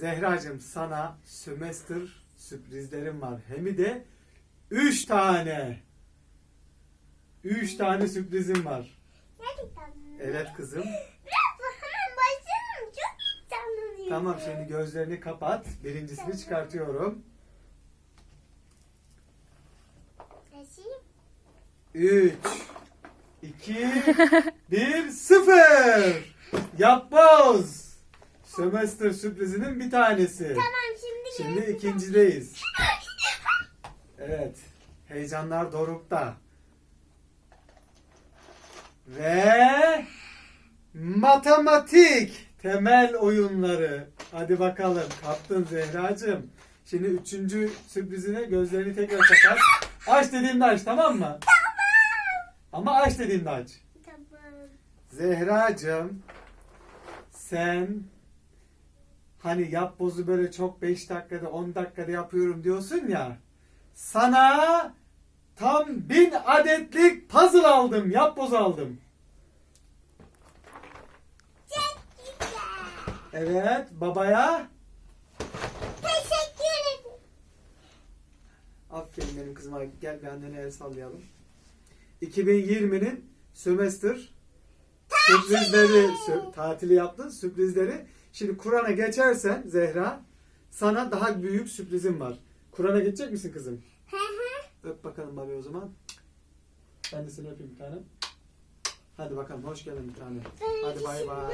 Zehracığım sana sömestr sürprizlerim var. Hem de 3 tane. 3 tane sürprizim var. Gerçekten mi? Evet kızım. Biraz hemen başlayalım. Çok heyecanlanıyorum. Tamam şimdi gözlerini kapat. Birincisini çıkartıyorum. Açayım. 3 2 1 0 Yapboz. Sömestr sürprizinin bir tanesi. Tamam şimdi Şimdi gerisi- ikincideyiz. Evet. Heyecanlar dorukta. Ve matematik temel oyunları. Hadi bakalım. Kaptın Zehracığım. Şimdi üçüncü sürprizine gözlerini tekrar kapat. Aç dediğimde aç tamam mı? Tamam. Ama aç dediğimde aç. Tamam. Zehracığım sen hani yap bozu böyle çok 5 dakikada 10 dakikada yapıyorum diyorsun ya sana tam 1000 adetlik puzzle aldım yap boz aldım. Evet babaya Teşekkür ederim. aferin benim kızıma gel bir annene el sallayalım. 2020'nin sömestr sürprizleri sü- tatili yaptın sürprizleri. Şimdi Kur'an'a geçersen Zehra sana daha büyük sürprizim var. Kur'an'a geçecek misin kızım? Hı hı. Öp bakalım babayı o zaman. Ben de seni öpeyim bir tane. Hadi bakalım hoş geldin bir tane. Hadi bay bay.